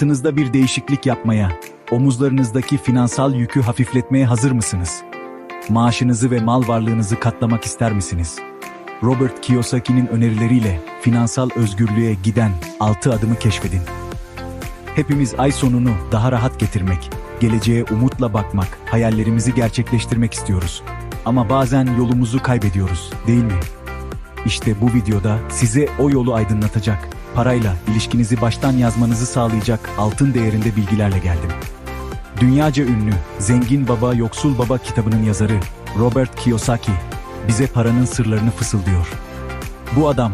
Hayatınızda bir değişiklik yapmaya, omuzlarınızdaki finansal yükü hafifletmeye hazır mısınız? Maaşınızı ve mal varlığınızı katlamak ister misiniz? Robert Kiyosaki'nin önerileriyle finansal özgürlüğe giden 6 adımı keşfedin. Hepimiz ay sonunu daha rahat getirmek, geleceğe umutla bakmak, hayallerimizi gerçekleştirmek istiyoruz. Ama bazen yolumuzu kaybediyoruz, değil mi? İşte bu videoda size o yolu aydınlatacak, parayla ilişkinizi baştan yazmanızı sağlayacak altın değerinde bilgilerle geldim. Dünyaca ünlü Zengin Baba Yoksul Baba kitabının yazarı Robert Kiyosaki bize paranın sırlarını fısıldıyor. Bu adam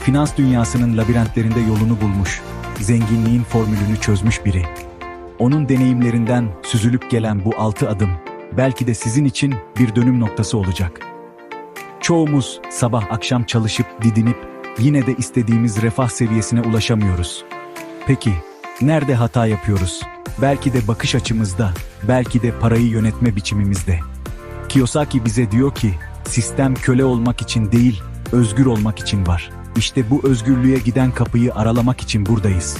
finans dünyasının labirentlerinde yolunu bulmuş, zenginliğin formülünü çözmüş biri. Onun deneyimlerinden süzülüp gelen bu altı adım belki de sizin için bir dönüm noktası olacak. Çoğumuz sabah akşam çalışıp didinip yine de istediğimiz refah seviyesine ulaşamıyoruz. Peki nerede hata yapıyoruz? Belki de bakış açımızda, belki de parayı yönetme biçimimizde. Kiyosaki bize diyor ki, sistem köle olmak için değil, özgür olmak için var. İşte bu özgürlüğe giden kapıyı aralamak için buradayız.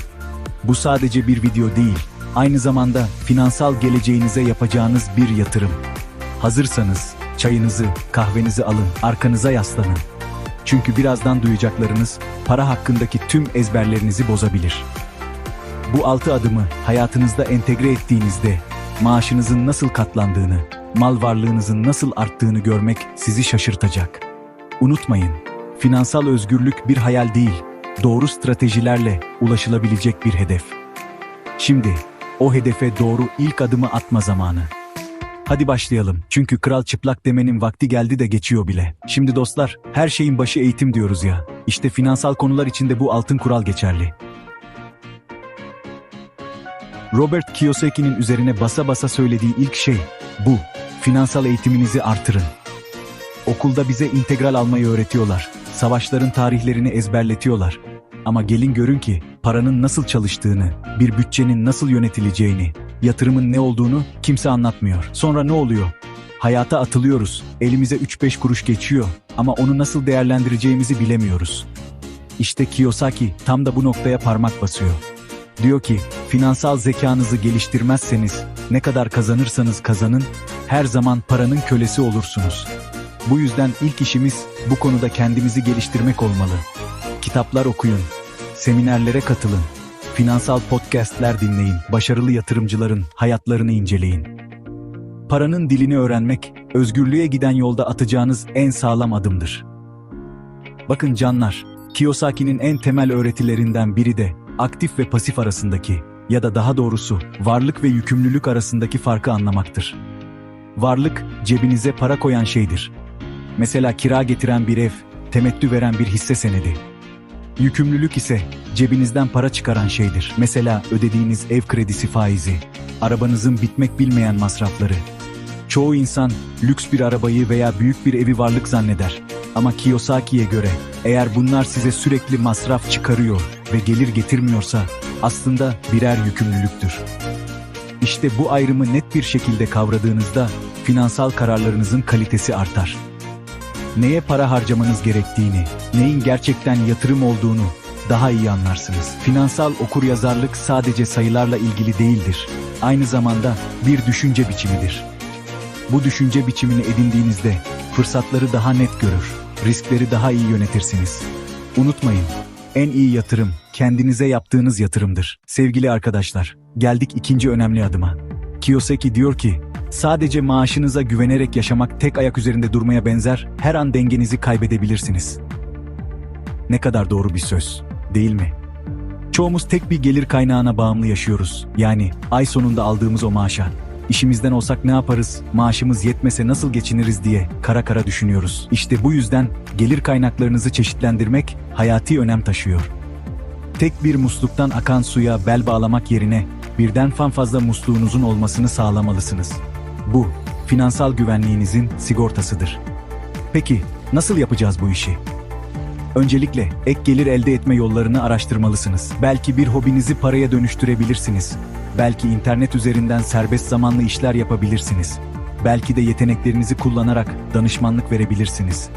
Bu sadece bir video değil, aynı zamanda finansal geleceğinize yapacağınız bir yatırım. Hazırsanız çayınızı, kahvenizi alın, arkanıza yaslanın. Çünkü birazdan duyacaklarınız para hakkındaki tüm ezberlerinizi bozabilir. Bu altı adımı hayatınızda entegre ettiğinizde maaşınızın nasıl katlandığını, mal varlığınızın nasıl arttığını görmek sizi şaşırtacak. Unutmayın, finansal özgürlük bir hayal değil, doğru stratejilerle ulaşılabilecek bir hedef. Şimdi o hedefe doğru ilk adımı atma zamanı. Hadi başlayalım. Çünkü kral çıplak demenin vakti geldi de geçiyor bile. Şimdi dostlar, her şeyin başı eğitim diyoruz ya. İşte finansal konular içinde bu altın kural geçerli. Robert Kiyosaki'nin üzerine basa basa söylediği ilk şey bu. Finansal eğitiminizi artırın. Okulda bize integral almayı öğretiyorlar. Savaşların tarihlerini ezberletiyorlar. Ama gelin görün ki paranın nasıl çalıştığını, bir bütçenin nasıl yönetileceğini, yatırımın ne olduğunu kimse anlatmıyor. Sonra ne oluyor? Hayata atılıyoruz. Elimize 3-5 kuruş geçiyor ama onu nasıl değerlendireceğimizi bilemiyoruz. İşte Kiyosaki tam da bu noktaya parmak basıyor. Diyor ki, finansal zekanızı geliştirmezseniz, ne kadar kazanırsanız kazanın, her zaman paranın kölesi olursunuz. Bu yüzden ilk işimiz bu konuda kendimizi geliştirmek olmalı. Kitaplar okuyun, seminerlere katılın, finansal podcastler dinleyin, başarılı yatırımcıların hayatlarını inceleyin. Paranın dilini öğrenmek, özgürlüğe giden yolda atacağınız en sağlam adımdır. Bakın canlar, Kiyosaki'nin en temel öğretilerinden biri de aktif ve pasif arasındaki ya da daha doğrusu varlık ve yükümlülük arasındaki farkı anlamaktır. Varlık cebinize para koyan şeydir. Mesela kira getiren bir ev, temettü veren bir hisse senedi. Yükümlülük ise cebinizden para çıkaran şeydir. Mesela ödediğiniz ev kredisi faizi, arabanızın bitmek bilmeyen masrafları. Çoğu insan lüks bir arabayı veya büyük bir evi varlık zanneder. Ama Kiyosaki'ye göre eğer bunlar size sürekli masraf çıkarıyor ve gelir getirmiyorsa aslında birer yükümlülüktür. İşte bu ayrımı net bir şekilde kavradığınızda finansal kararlarınızın kalitesi artar. Neye para harcamanız gerektiğini, neyin gerçekten yatırım olduğunu daha iyi anlarsınız. Finansal okuryazarlık sadece sayılarla ilgili değildir. Aynı zamanda bir düşünce biçimidir. Bu düşünce biçimini edindiğinizde fırsatları daha net görür, riskleri daha iyi yönetirsiniz. Unutmayın, en iyi yatırım kendinize yaptığınız yatırımdır. Sevgili arkadaşlar, geldik ikinci önemli adıma. Kiyosaki diyor ki, sadece maaşınıza güvenerek yaşamak tek ayak üzerinde durmaya benzer, her an dengenizi kaybedebilirsiniz. Ne kadar doğru bir söz, değil mi? Çoğumuz tek bir gelir kaynağına bağımlı yaşıyoruz. Yani ay sonunda aldığımız o maaşa. İşimizden olsak ne yaparız, maaşımız yetmese nasıl geçiniriz diye kara kara düşünüyoruz. İşte bu yüzden gelir kaynaklarınızı çeşitlendirmek hayati önem taşıyor. Tek bir musluktan akan suya bel bağlamak yerine birden fan fazla musluğunuzun olmasını sağlamalısınız. Bu, finansal güvenliğinizin sigortasıdır. Peki, nasıl yapacağız bu işi? Öncelikle ek gelir elde etme yollarını araştırmalısınız. Belki bir hobinizi paraya dönüştürebilirsiniz. Belki internet üzerinden serbest zamanlı işler yapabilirsiniz. Belki de yeteneklerinizi kullanarak danışmanlık verebilirsiniz.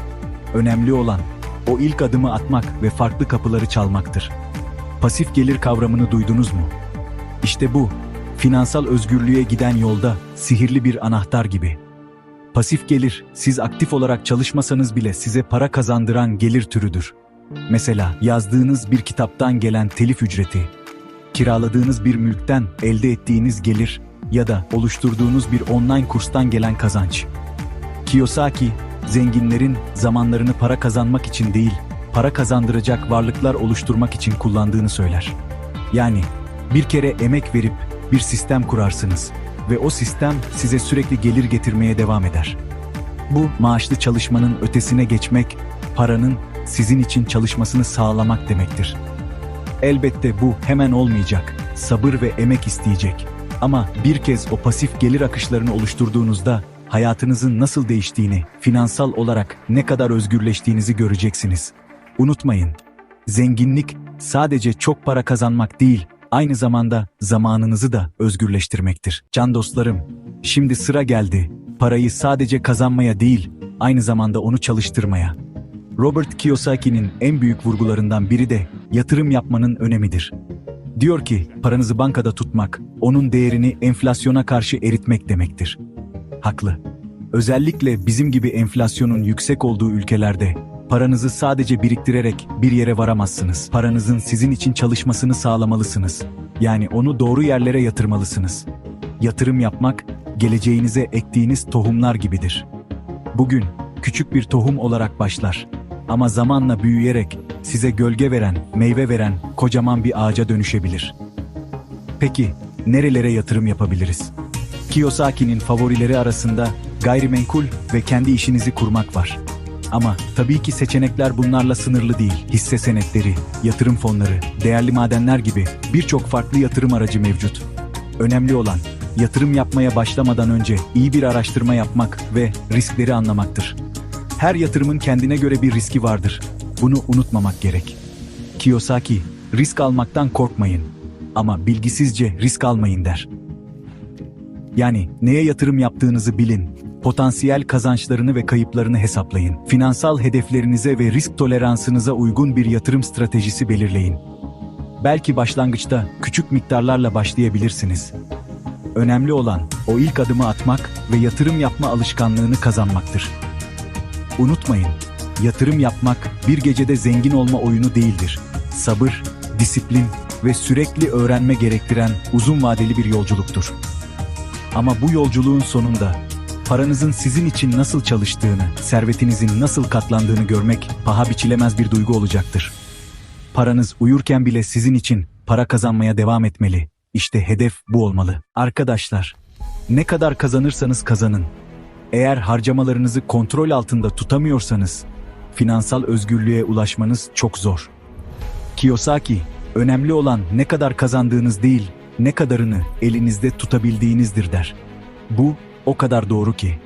Önemli olan o ilk adımı atmak ve farklı kapıları çalmaktır. Pasif gelir kavramını duydunuz mu? İşte bu, finansal özgürlüğe giden yolda sihirli bir anahtar gibi. Pasif gelir, siz aktif olarak çalışmasanız bile size para kazandıran gelir türüdür. Mesela yazdığınız bir kitaptan gelen telif ücreti, kiraladığınız bir mülkten elde ettiğiniz gelir ya da oluşturduğunuz bir online kurstan gelen kazanç. Kiyosaki, zenginlerin zamanlarını para kazanmak için değil, para kazandıracak varlıklar oluşturmak için kullandığını söyler. Yani bir kere emek verip bir sistem kurarsınız ve o sistem size sürekli gelir getirmeye devam eder. Bu maaşlı çalışmanın ötesine geçmek, paranın sizin için çalışmasını sağlamak demektir. Elbette bu hemen olmayacak, sabır ve emek isteyecek. Ama bir kez o pasif gelir akışlarını oluşturduğunuzda hayatınızın nasıl değiştiğini, finansal olarak ne kadar özgürleştiğinizi göreceksiniz. Unutmayın, zenginlik sadece çok para kazanmak değil, aynı zamanda zamanınızı da özgürleştirmektir. Can dostlarım, şimdi sıra geldi. Parayı sadece kazanmaya değil, aynı zamanda onu çalıştırmaya. Robert Kiyosaki'nin en büyük vurgularından biri de yatırım yapmanın önemidir. Diyor ki, paranızı bankada tutmak, onun değerini enflasyona karşı eritmek demektir. Haklı. Özellikle bizim gibi enflasyonun yüksek olduğu ülkelerde paranızı sadece biriktirerek bir yere varamazsınız. Paranızın sizin için çalışmasını sağlamalısınız. Yani onu doğru yerlere yatırmalısınız. Yatırım yapmak geleceğinize ektiğiniz tohumlar gibidir. Bugün küçük bir tohum olarak başlar ama zamanla büyüyerek size gölge veren, meyve veren kocaman bir ağaca dönüşebilir. Peki nerelere yatırım yapabiliriz? Kiyosaki'nin favorileri arasında gayrimenkul ve kendi işinizi kurmak var. Ama tabii ki seçenekler bunlarla sınırlı değil. Hisse senetleri, yatırım fonları, değerli madenler gibi birçok farklı yatırım aracı mevcut. Önemli olan yatırım yapmaya başlamadan önce iyi bir araştırma yapmak ve riskleri anlamaktır. Her yatırımın kendine göre bir riski vardır. Bunu unutmamak gerek. Kiyosaki, risk almaktan korkmayın ama bilgisizce risk almayın der. Yani neye yatırım yaptığınızı bilin, potansiyel kazançlarını ve kayıplarını hesaplayın. Finansal hedeflerinize ve risk toleransınıza uygun bir yatırım stratejisi belirleyin. Belki başlangıçta küçük miktarlarla başlayabilirsiniz. Önemli olan o ilk adımı atmak ve yatırım yapma alışkanlığını kazanmaktır. Unutmayın, yatırım yapmak bir gecede zengin olma oyunu değildir. Sabır, disiplin ve sürekli öğrenme gerektiren uzun vadeli bir yolculuktur. Ama bu yolculuğun sonunda paranızın sizin için nasıl çalıştığını, servetinizin nasıl katlandığını görmek paha biçilemez bir duygu olacaktır. Paranız uyurken bile sizin için para kazanmaya devam etmeli. İşte hedef bu olmalı. Arkadaşlar, ne kadar kazanırsanız kazanın. Eğer harcamalarınızı kontrol altında tutamıyorsanız, finansal özgürlüğe ulaşmanız çok zor. Kiyosaki, önemli olan ne kadar kazandığınız değil, ne kadarını elinizde tutabildiğinizdir der. Bu o kadar doğru ki.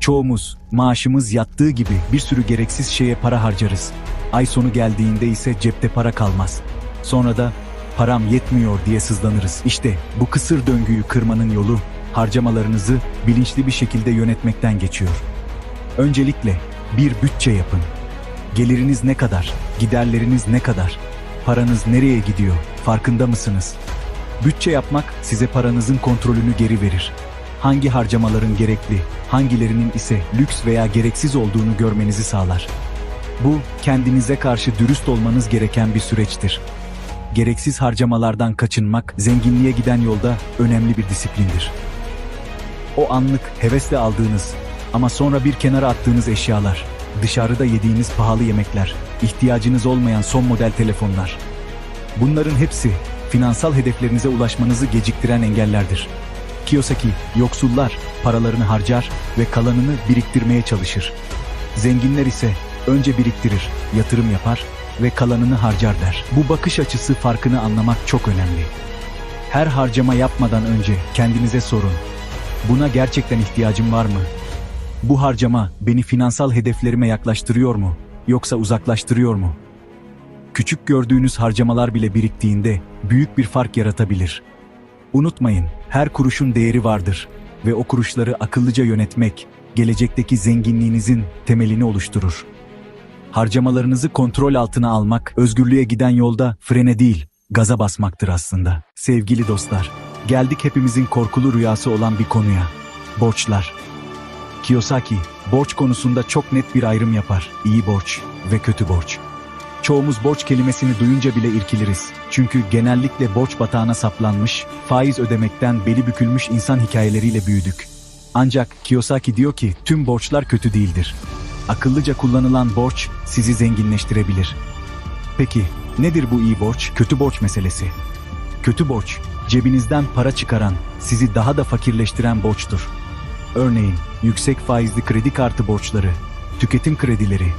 Çoğumuz maaşımız yattığı gibi bir sürü gereksiz şeye para harcarız. Ay sonu geldiğinde ise cepte para kalmaz. Sonra da param yetmiyor diye sızlanırız. İşte bu kısır döngüyü kırmanın yolu harcamalarınızı bilinçli bir şekilde yönetmekten geçiyor. Öncelikle bir bütçe yapın. Geliriniz ne kadar? Giderleriniz ne kadar? Paranız nereye gidiyor? Farkında mısınız? Bütçe yapmak size paranızın kontrolünü geri verir. Hangi harcamaların gerekli, hangilerinin ise lüks veya gereksiz olduğunu görmenizi sağlar. Bu, kendinize karşı dürüst olmanız gereken bir süreçtir. Gereksiz harcamalardan kaçınmak, zenginliğe giden yolda önemli bir disiplindir. O anlık hevesle aldığınız ama sonra bir kenara attığınız eşyalar, dışarıda yediğiniz pahalı yemekler, ihtiyacınız olmayan son model telefonlar. Bunların hepsi finansal hedeflerinize ulaşmanızı geciktiren engellerdir. Kiyosaki, yoksullar paralarını harcar ve kalanını biriktirmeye çalışır. Zenginler ise önce biriktirir, yatırım yapar ve kalanını harcar der. Bu bakış açısı farkını anlamak çok önemli. Her harcama yapmadan önce kendinize sorun. Buna gerçekten ihtiyacım var mı? Bu harcama beni finansal hedeflerime yaklaştırıyor mu yoksa uzaklaştırıyor mu? Küçük gördüğünüz harcamalar bile biriktiğinde büyük bir fark yaratabilir. Unutmayın, her kuruşun değeri vardır ve o kuruşları akıllıca yönetmek gelecekteki zenginliğinizin temelini oluşturur. Harcamalarınızı kontrol altına almak özgürlüğe giden yolda frene değil, gaza basmaktır aslında. Sevgili dostlar, geldik hepimizin korkulu rüyası olan bir konuya. Borçlar. Kiyosaki, borç konusunda çok net bir ayrım yapar. İyi borç ve kötü borç. Çoğumuz borç kelimesini duyunca bile irkiliriz. Çünkü genellikle borç batağına saplanmış, faiz ödemekten beli bükülmüş insan hikayeleriyle büyüdük. Ancak Kiyosaki diyor ki tüm borçlar kötü değildir. Akıllıca kullanılan borç sizi zenginleştirebilir. Peki nedir bu iyi borç, kötü borç meselesi? Kötü borç, cebinizden para çıkaran, sizi daha da fakirleştiren borçtur. Örneğin yüksek faizli kredi kartı borçları, tüketim kredileri,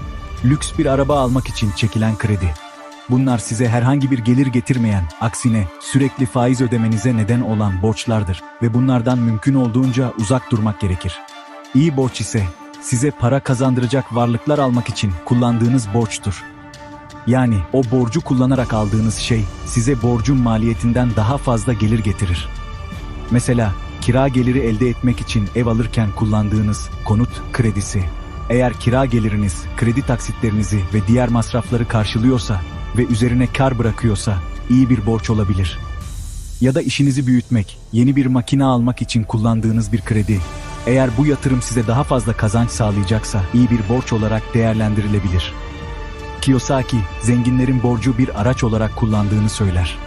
lüks bir araba almak için çekilen kredi. Bunlar size herhangi bir gelir getirmeyen, aksine sürekli faiz ödemenize neden olan borçlardır ve bunlardan mümkün olduğunca uzak durmak gerekir. İyi borç ise size para kazandıracak varlıklar almak için kullandığınız borçtur. Yani o borcu kullanarak aldığınız şey size borcun maliyetinden daha fazla gelir getirir. Mesela kira geliri elde etmek için ev alırken kullandığınız konut kredisi. Eğer kira geliriniz kredi taksitlerinizi ve diğer masrafları karşılıyorsa ve üzerine kar bırakıyorsa iyi bir borç olabilir. Ya da işinizi büyütmek, yeni bir makine almak için kullandığınız bir kredi. Eğer bu yatırım size daha fazla kazanç sağlayacaksa iyi bir borç olarak değerlendirilebilir. Kiyosaki, zenginlerin borcu bir araç olarak kullandığını söyler.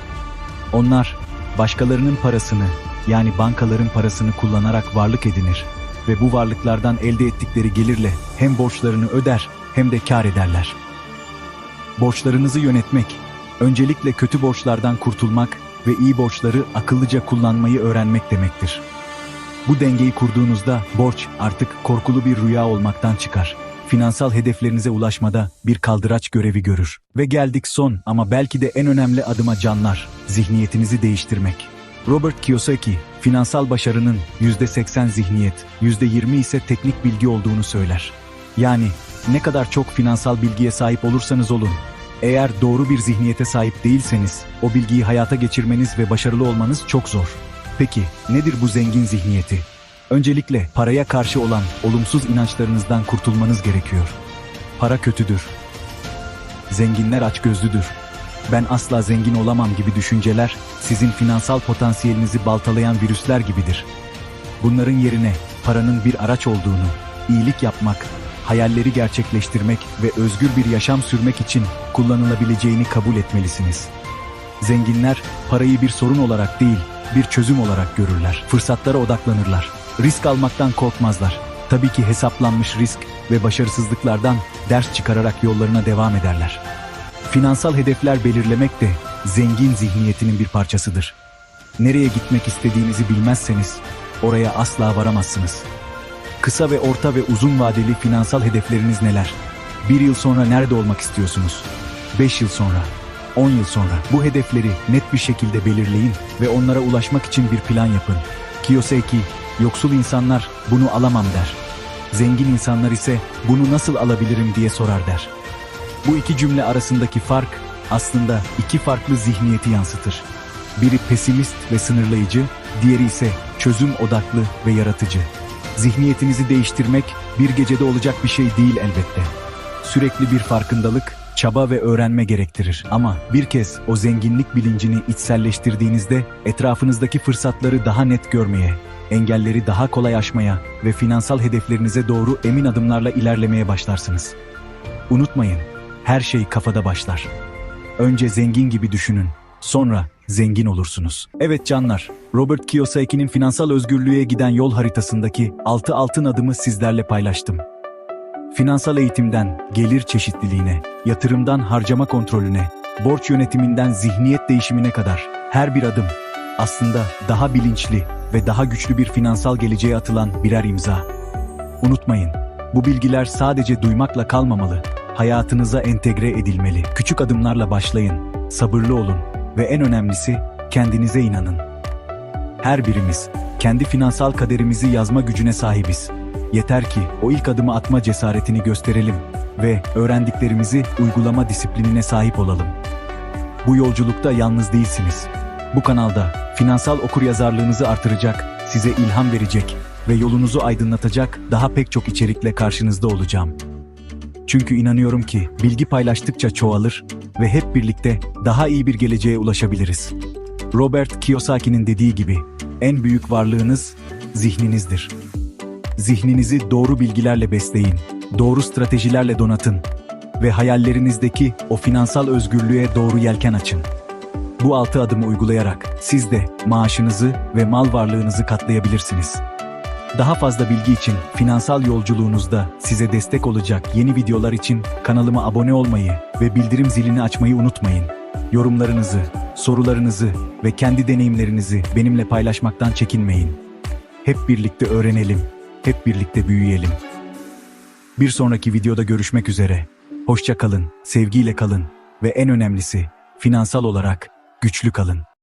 Onlar, başkalarının parasını, yani bankaların parasını kullanarak varlık edinir ve bu varlıklardan elde ettikleri gelirle hem borçlarını öder hem de kar ederler. Borçlarınızı yönetmek, öncelikle kötü borçlardan kurtulmak ve iyi borçları akıllıca kullanmayı öğrenmek demektir. Bu dengeyi kurduğunuzda borç artık korkulu bir rüya olmaktan çıkar. Finansal hedeflerinize ulaşmada bir kaldıraç görevi görür. Ve geldik son ama belki de en önemli adıma canlar, zihniyetinizi değiştirmek. Robert Kiyosaki, finansal başarının %80 zihniyet, %20 ise teknik bilgi olduğunu söyler. Yani ne kadar çok finansal bilgiye sahip olursanız olun, eğer doğru bir zihniyete sahip değilseniz, o bilgiyi hayata geçirmeniz ve başarılı olmanız çok zor. Peki, nedir bu zengin zihniyeti? Öncelikle paraya karşı olan olumsuz inançlarınızdan kurtulmanız gerekiyor. Para kötüdür. Zenginler açgözlüdür. Ben asla zengin olamam gibi düşünceler sizin finansal potansiyelinizi baltalayan virüsler gibidir. Bunların yerine paranın bir araç olduğunu, iyilik yapmak, hayalleri gerçekleştirmek ve özgür bir yaşam sürmek için kullanılabileceğini kabul etmelisiniz. Zenginler parayı bir sorun olarak değil, bir çözüm olarak görürler. Fırsatlara odaklanırlar. Risk almaktan korkmazlar. Tabii ki hesaplanmış risk ve başarısızlıklardan ders çıkararak yollarına devam ederler. Finansal hedefler belirlemek de zengin zihniyetinin bir parçasıdır. Nereye gitmek istediğinizi bilmezseniz oraya asla varamazsınız. Kısa ve orta ve uzun vadeli finansal hedefleriniz neler? Bir yıl sonra nerede olmak istiyorsunuz? Beş yıl sonra, on yıl sonra bu hedefleri net bir şekilde belirleyin ve onlara ulaşmak için bir plan yapın. Kiyosaki, yoksul insanlar bunu alamam der. Zengin insanlar ise bunu nasıl alabilirim diye sorar der. Bu iki cümle arasındaki fark aslında iki farklı zihniyeti yansıtır. Biri pesimist ve sınırlayıcı, diğeri ise çözüm odaklı ve yaratıcı. Zihniyetinizi değiştirmek bir gecede olacak bir şey değil elbette. Sürekli bir farkındalık, çaba ve öğrenme gerektirir. Ama bir kez o zenginlik bilincini içselleştirdiğinizde etrafınızdaki fırsatları daha net görmeye, engelleri daha kolay aşmaya ve finansal hedeflerinize doğru emin adımlarla ilerlemeye başlarsınız. Unutmayın, her şey kafada başlar. Önce zengin gibi düşünün, sonra zengin olursunuz. Evet canlar, Robert Kiyosaki'nin finansal özgürlüğe giden yol haritasındaki 6 altın adımı sizlerle paylaştım. Finansal eğitimden gelir çeşitliliğine, yatırımdan harcama kontrolüne, borç yönetiminden zihniyet değişimine kadar her bir adım aslında daha bilinçli ve daha güçlü bir finansal geleceğe atılan birer imza. Unutmayın, bu bilgiler sadece duymakla kalmamalı, hayatınıza entegre edilmeli. Küçük adımlarla başlayın, sabırlı olun ve en önemlisi kendinize inanın. Her birimiz kendi finansal kaderimizi yazma gücüne sahibiz. Yeter ki o ilk adımı atma cesaretini gösterelim ve öğrendiklerimizi uygulama disiplinine sahip olalım. Bu yolculukta yalnız değilsiniz. Bu kanalda finansal okuryazarlığınızı artıracak, size ilham verecek ve yolunuzu aydınlatacak daha pek çok içerikle karşınızda olacağım. Çünkü inanıyorum ki bilgi paylaştıkça çoğalır ve hep birlikte daha iyi bir geleceğe ulaşabiliriz. Robert Kiyosaki'nin dediği gibi en büyük varlığınız zihninizdir. Zihninizi doğru bilgilerle besleyin, doğru stratejilerle donatın ve hayallerinizdeki o finansal özgürlüğe doğru yelken açın. Bu altı adımı uygulayarak siz de maaşınızı ve mal varlığınızı katlayabilirsiniz. Daha fazla bilgi için finansal yolculuğunuzda size destek olacak yeni videolar için kanalıma abone olmayı ve bildirim zilini açmayı unutmayın. Yorumlarınızı, sorularınızı ve kendi deneyimlerinizi benimle paylaşmaktan çekinmeyin. Hep birlikte öğrenelim, hep birlikte büyüyelim. Bir sonraki videoda görüşmek üzere. Hoşça kalın, sevgiyle kalın ve en önemlisi finansal olarak güçlü kalın.